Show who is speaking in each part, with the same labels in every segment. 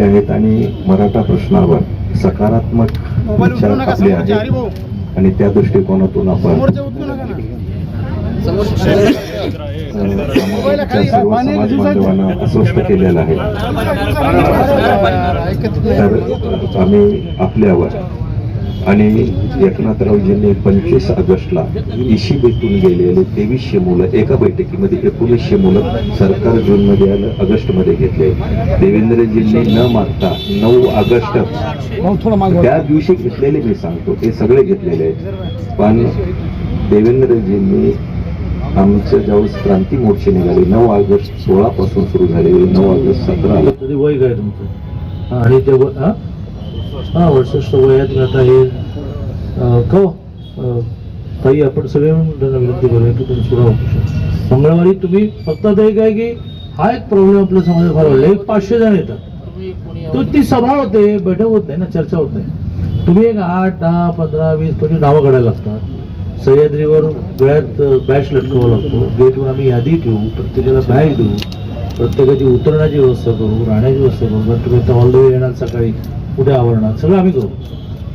Speaker 1: आहेत आणि मराठा प्रश्नावर सकारात्मक विचार आपले आहेत. आणि त्या दृष्टिकोनातून आपण सर्व समाज बांधवांना अस्वस्थ केलेलं आहे. तर आम्ही आपल्यावर आणि एकनाथरावजींनी पंचवीस ऑगस्टला इशिबीतून गेलेले तेवीसशे मुलं एका बैठकीमध्ये एकोणीसशे मुलं सरकार जूनमध्ये आलं ऑगस्टमध्ये घेतले. देवेंद्रजींनी न मागता नऊ ऑगस्ट त्या दिवशी घेतलेले मी सांगतो ते सगळे घेतलेले आहेत. पण देवेंद्रजींनी आमचं ज्यावेळेस क्रांती मोर्चे निघाले नऊ ऑगस्ट सोळा पासून सुरू झालेले नऊ ऑगस्ट सतरा.
Speaker 2: तरी वय काय तुमचं? आणि ते हा हा वयात आता हे का ताई आपण सगळे त्यांना विनंती करूया की तुम्ही सुरू मंगळवारी तुम्ही फक्त आता काय की हा एक प्रॉब्लेम आपल्या समाजात फार वाढला एक पाचशे जण येतात तो ती सभा होते बैठक होत नाही ना चर्चा होत नाही तुम्ही एक आठ दहा पंधरा वीस पंचवीस नावं काढायला लागतात सह्याद्रीवर वेळात बॅच लटकवावा लागतो गेटवर आम्ही यादी ठेवू प्रत्येकाला बॅग देऊ प्रत्येकाची उतरण्याची व्यवस्था करू राहण्याची व्यवस्था करू तुम्ही ऑल द वे येणार सकाळी कुठे आवरणार. सगळं आम्ही करू.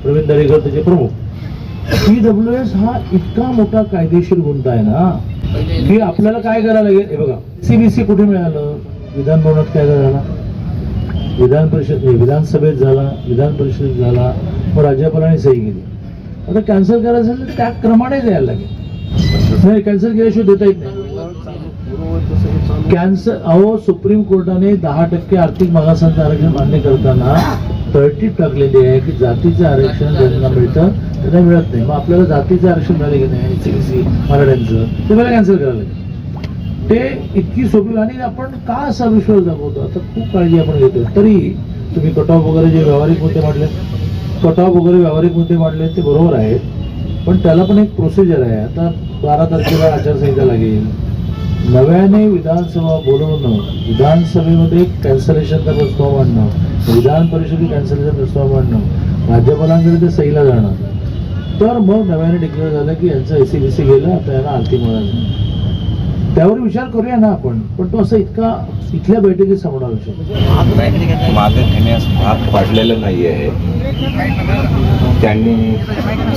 Speaker 2: प्रवीण दरेकर त्याचे प्रमुख. पी डब्ल्यू एस हा इतका मोठा कायदेशीर गुंता आहे ना की आपल्याला काय करायला लागेल? हे बघा सीबीसी कुठे मिळालं? विधान भवनात काय झाला? विधान परिषद विधानसभेत झाला विधान परिषदेत झाला मग राज्यपालांनी सही केली. आता कॅन्सल करायचं असेल तर त्या क्रमाने द्यायला लागेल. नाही कॅन्सल केल्याशिवाय देता येत नाही. कॅन्सर अहो सुप्रीम कोर्टाने दहा टक्के आर्थिक मागासांचं आरक्षण मान्य करताना तळटीप टाकलेली आहे की जातीचं आरक्षण ज्यांना मिळतं त्यांना मिळत नाही. मग आपल्याला जातीचं आरक्षण मिळाले की नाही? सीबीसी मराठ्यांचं ते मला कॅन्सल करायला लागेल. ते इतकी सोपी आणि आपण का असा विश्वास दाखवतो? आता खूप काळजी आपण घेतो तरी तुम्ही कट ऑफ वगैरे जे व्यावहारिक मुद्दे मांडले कट ऑफ वगैरे व्यावहारिक मुद्दे मांडले ते बरोबर आहेत. पण त्याला पण एक प्रोसिजर आहे. आता बारा तारखेला आचारसंहिता लागेल. नव्याने विधानसभा बोलवणं विधानसभेमध्ये कॅन्सलेशनचा प्रस्ताव मांडणं विधान परिषदेत कॅन्सलेशन प्रस्ताव मांडणं राज्यपालांकडे ते सहीला जाणं. तर मग नव्याने डिक्लेअर झालं की यांचं एसी बी सी गेलं आता यांना आर्थिक मिळालं त्यावर विचार करूया ना आपण. पण तो असं इतका इथल्या बैठकीत समोर विषय.
Speaker 1: मागे घेण्यास भाग पाडलेलं नाही आहे त्यांनी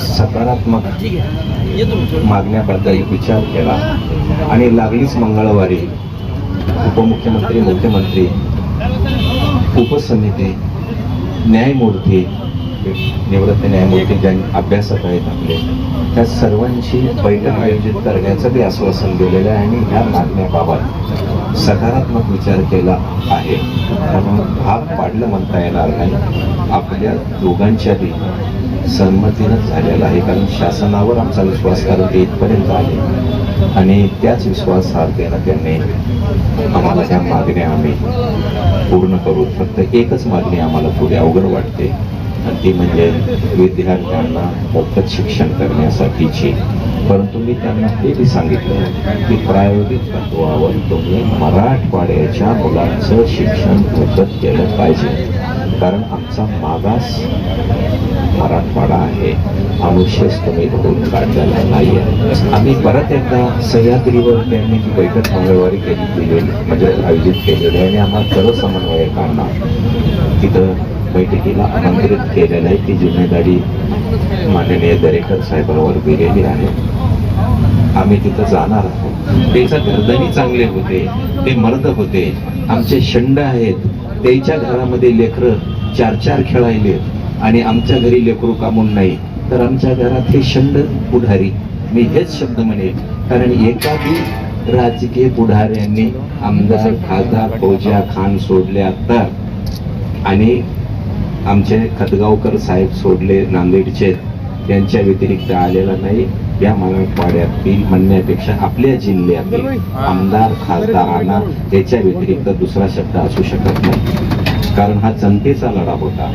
Speaker 1: सकारात्मक मागण्याबद्दल विचार केला. आणि लागलीच मंगळवारी उपमुख्यमंत्री मुख्यमंत्री उपसमिती न्यायमूर्ती निवृत्त न्यायमूर्ती ज्यांनी अभ्यासक आहेत आपले त्या सर्वांची बैठक आयोजित करण्याचं ते आश्वासन दिलेलं आहे आणि ह्या मागण्याबाबत सकारात्मक विचार केला आहे. म्हणून भाग पाडलं म्हणता येणार नाही. आपल्या दोघांच्या बी संमतीनंच झालेलं आहे कारण शासनावर आमचा विश्वास कारण ते इथपर्यंत आले. आणि त्याच विश्वासार्थेनं त्यांनी आम्हाला ह्या मागण्या आम्ही पूर्ण करू. फक्त एकच मागणी आम्हाला पुढे अवघड वाटते. आणि ती म्हणजे विद्यार्थ्यांना मोफत शिक्षण करण्यासाठीची. परंतु मी त्यांना हे बी सांगितलं की प्रायोगिक तत्वावर तुम्ही मराठवाड्याच्या मुलांचं शिक्षण मोफत केलं पाहिजे. कारण आमचा मागास मराठवाडा आहे. अनुशेष तुम्ही भरून काढलेला नाही आहे आम्ही परत एकदा सह्याद्रीवर त्यांनी जी बैठक मंगळवारी केली म्हणजे आयोजित केलेली आहे आणि आम्हाला सर्व समन्वयकांना तिथं बैठकीला आमंत्रित केलेलं आहे. ती जिम्मेदारी माननीय दरेकर साहेबांवर दिलेली आहे. आम्ही तिथं जाणार आहोत. त्याचा गर्दनी चांगले होते. ते मर्द होते. आमचे शंड आहेत. त्याच्या घरामध्ये लेकरं चार चार खेळायले. आणि आमच्या घरी लेकरू कामून नाही. तर आमच्या घरात हे शंड पुढारी. मी हेच शब्द म्हणेन. कारण एकाही राजकीय पुढाऱ्यांनी आमदार खासदार फौजिया खान सोडले तर आणि आमचे खतगावकर साहेब सोडले नांदेडचे त्यांच्या व्यतिरिक्त आलेला नाही. या मराठवाड्यातील म्हणण्यापेक्षा आपल्या जिल्ह्यातील आमदार खासदारांना याच्या व्यतिरिक्त दुसरा शब्द असू शकत नाही. कारण हा जनतेचा लढा होता.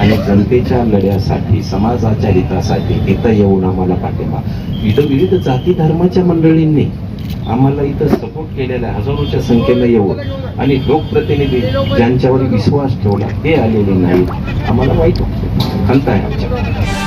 Speaker 1: आणि जनतेच्या लढ्यासाठी समाजाच्या हितासाठी इथं येऊन आम्हाला पाठिंबा. इथं विविध जाती धर्माच्या मंडळींनी आम्हाला इथं सपोर्ट केलेला हजारोच्या संख्येनं येऊन. आणि लोकप्रतिनिधी ज्यांच्यावर विश्वास ठेवला ते आलेले नाहीत. आम्हाला वाईट वाटतं खंत आहे आमच्या